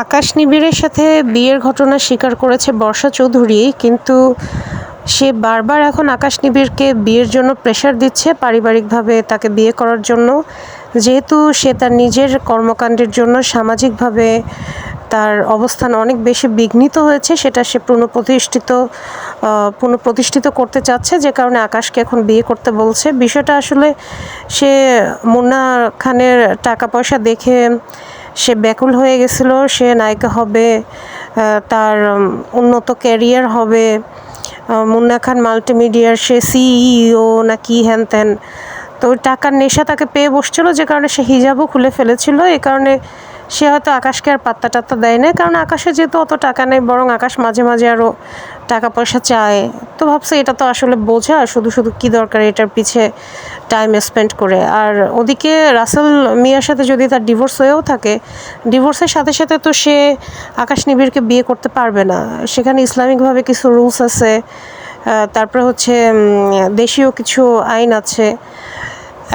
আকাশ নিবিড়ের সাথে বিয়ের ঘটনা স্বীকার করেছে বর্ষা চৌধুরী, কিন্তু সে বারবার এখন আকাশ নিবিড়কে বিয়ের জন্য প্রেশার দিচ্ছে পারিবারিকভাবে তাকে বিয়ে করার জন্য। যেহেতু সে তার নিজের কর্মকাণ্ডের জন্য সামাজিকভাবে তার অবস্থান অনেক বেশি বিঘ্নিত হয়েছে, সেটা সে পুনঃপ্রতিষ্ঠিত পুনঃপ্রতিষ্ঠিত করতে চাচ্ছে, যে কারণে আকাশকে এখন বিয়ে করতে বলছে। বিষয়টা আসলে সে মুন্না খানের টাকা পয়সা দেখে সে ব্যাকুল হয়ে গেছিল, সে নায়িকা হবে তার উন্নত ক্যারিয়ার হবে মুন্না খান মাল্টিমিডিয়ার সে সিইও না কি হ্যান ত্যান। তো টাকার নেশা তাকে পেয়ে বসছিল, যে কারণে সে হিজাবও খুলে ফেলেছিল, এ কারণে সে হয়তো আকাশকে আর পাত্তা টাত্তা দেয় না কারণ আকাশে যেহেতু অত টাকা নেই, বরং আকাশ মাঝে মাঝে আরও টাকা পয়সা চায়। তো ভাবছে এটা তো আসলে বোঝা, শুধু শুধু কী দরকার এটার পিছে টাইম স্পেন্ড করে। আর ওদিকে রাসেল মিয়ার সাথে যদি তার ডিভোর্স হয়েও থাকে ডিভোর্সের সাথে সাথে তো সে আকাশ নিবিড়কে বিয়ে করতে পারবে না। সেখানে ইসলামিকভাবে কিছু রুলস আছে তারপরে হচ্ছে দেশীয় কিছু আইন আছে।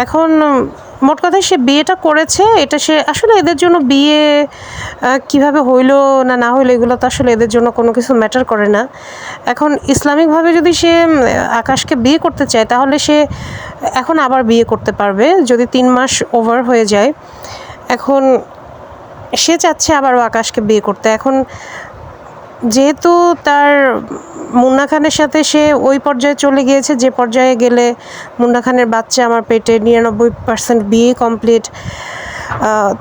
এখন মোট কথা সে বিয়েটা করেছে, এটা সে আসলে এদের জন্য বিয়ে কীভাবে হইল না না হইল এগুলো তো আসলে এদের জন্য কোনো কিছু ম্যাটার করে না। এখন ইসলামিকভাবে যদি সে আকাশকে বিয়ে করতে চায়, তাহলে সে এখন আবার বিয়ে করতে পারবে, যদি তিন মাস ওভার হয়ে যায়। এখন সে চাচ্ছে আবারও আকাশকে বিয়ে করতে। এখন যেহেতু তার মুন্না খানের সাথে সে ওই পর্যায়ে চলে গিয়েছে, যে পর্যায়ে গেলে মুন্না খানের বাচ্চা আমার পেটে নিরানব্বই পার্সেন্ট বিয়ে কমপ্লিট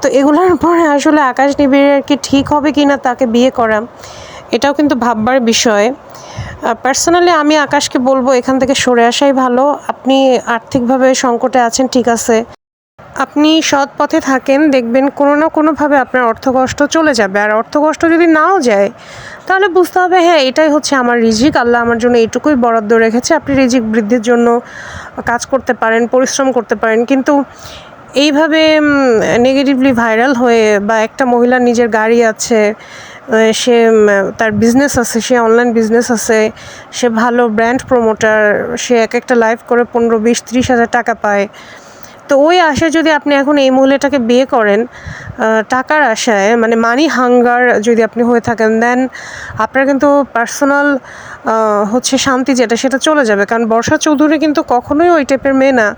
তো এগুলোর পরে আসলে আকাশ নিবিড়ের কি ঠিক হবে কি না তাকে বিয়ে করা, এটাও কিন্তু ভাববার বিষয়। পার্সোনালি আমি আকাশকে বলব এখান থেকে সরে আসাই ভালো। আপনি আর্থিকভাবে সংকটে আছেন, ঠিক আছে। আপনি সৎ পথে থাকেন, দেখবেন কোনো না কোনোভাবে আপনার অর্থকষ্ট চলে যাবে। আর অর্থকষ্ট যদি নাও যায়, তাহলে বুঝতে হবে হ্যাঁ এটাই হচ্ছে আমার রিজিক। আল্লাহ আমার জন্য এইটুকুই বরাদ্দ রেখেছে। আপনি রিজিক বৃদ্ধির জন্য কাজ করতে পারেন, পরিশ্রম করতে পারেন। কিন্তু এইভাবে নেগেটিভলি ভাইরাল হয়ে বা একটা মহিলার নিজের গাড়ি আছে সে তার বিজনেস আছে, সে অনলাইন বিজনেস আছে, সে ভালো ব্র্যান্ড প্রমোটার সে এক একটা লাইভ করে পনেরো, বিশ, ত্রিশ হাজার টাকা পায়। তো ওই আশায় যদি আপনি এখন এই মহিলাটাকে বিয়ে করেন টাকার আশায় মানে মানি হাঙ্গার যদি আপনি হয়ে থাকেন দেন আপনার কিন্তু পার্সোনাল হচ্ছে শান্তি যেটা সেটা চলে যাবে। কারণ বর্ষা চৌধুরী কিন্তু কখনোই ওই টাইপের মেয়ে না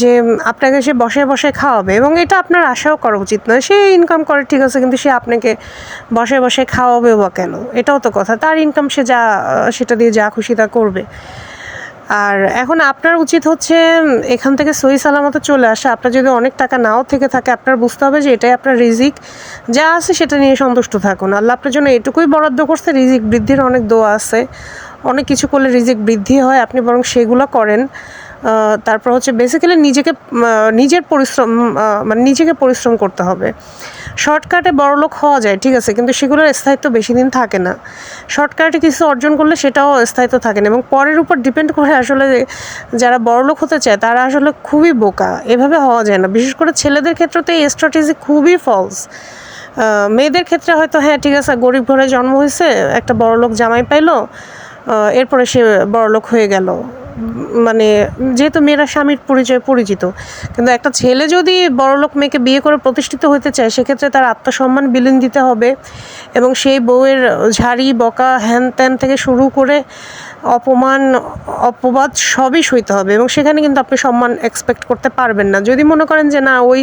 যে আপনাকে সে বসে বসে খাওয়াবে। এবং এটা আপনার আশাও করা উচিত নয়। সে ইনকাম করে, ঠিক আছে, কিন্তু সে আপনাকে বসে বসে খাওয়াবে বা কেন? এটাও তো কথা। তার ইনকাম সে যা, সেটা দিয়ে যা খুশি তা করবে। আর এখন আপনার উচিত হচ্ছে এখান থেকে সহি সালামতে চলে আসা। আপনার যদি অনেক টাকা নাও থেকে থাকে, আপনার বুঝতে হবে যে এটাই আপনার রিজিক। যা আছে সেটা নিয়ে সন্তুষ্ট থাকুন। আল্লাহ আপনার জন্য এটুকুই বরাদ্দ করছে, রিজিক বৃদ্ধির অনেক দোয়া আছে। অনেক কিছু করলে রিজিক বৃদ্ধি হয়, আপনি বরং সেগুলো করেন। তারপর হচ্ছে বেসিক্যালি নিজেকে নিজের পরিশ্রম মানে নিজেকে পরিশ্রম করতে হবে। শর্টকাটে বড়লোক হওয়া যায়, ঠিক আছে, কিন্তু সেগুলোর স্থায়িত্ব বেশি দিন থাকে না। শর্টকাটে কিছু অর্জন করলে সেটাও স্থায়িত্ব থাকে না এবং পরের উপর ডিপেন্ড করে আসলে যারা বড়লোক হতে চায়, তারা আসলে খুবই বোকা। এভাবে হওয়া যায় না। বিশেষ করে ছেলেদের ক্ষেত্রে তো এই স্ট্র্যাটেজি খুবই ফলস মেয়েদের ক্ষেত্রে হয়তো হ্যাঁ ঠিক আছে, গরিব ঘরে জন্ম হয়েছে, একটা বড়লোক জামাই পাইলো এরপরে সে বড়লোক হয়ে গেল। মানে যেহেতু মেয়েরা স্বামীর পরিচয় পরিচিত, কিন্তু একটা ছেলে যদি বড়লোক মেয়েকে বিয়ে করে প্রতিষ্ঠিত হতে চায়, সেক্ষেত্রে তার আত্মসম্মান বিলীন দিতে হবে এবং সেই বউয়ের ঝাড়ি, বকা, হ্যান ত্যান থেকে শুরু করে অপমান, অপবাদ সবই সইতে হবে এবং সেখানে কিন্তু আপনি সম্মান এক্সপেক্ট করতে পারবেন না। যদি মনে করেন যে না, ওই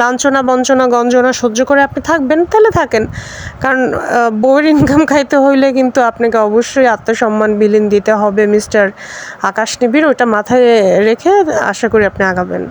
লাঞ্ছনা, বঞ্চনা, গঞ্জনা সহ্য করে আপনি থাকবেন, তাহলে থাকেন। কারণ বউয়ের ইনকাম খাইতে হইলে কিন্তু আপনাকে অবশ্যই আত্মসম্মান বিলীন দিতে হবে মিস্টার আকাশ নিবিড় ওটা মাথায় রেখে আশা করি আপনি আগাবেন।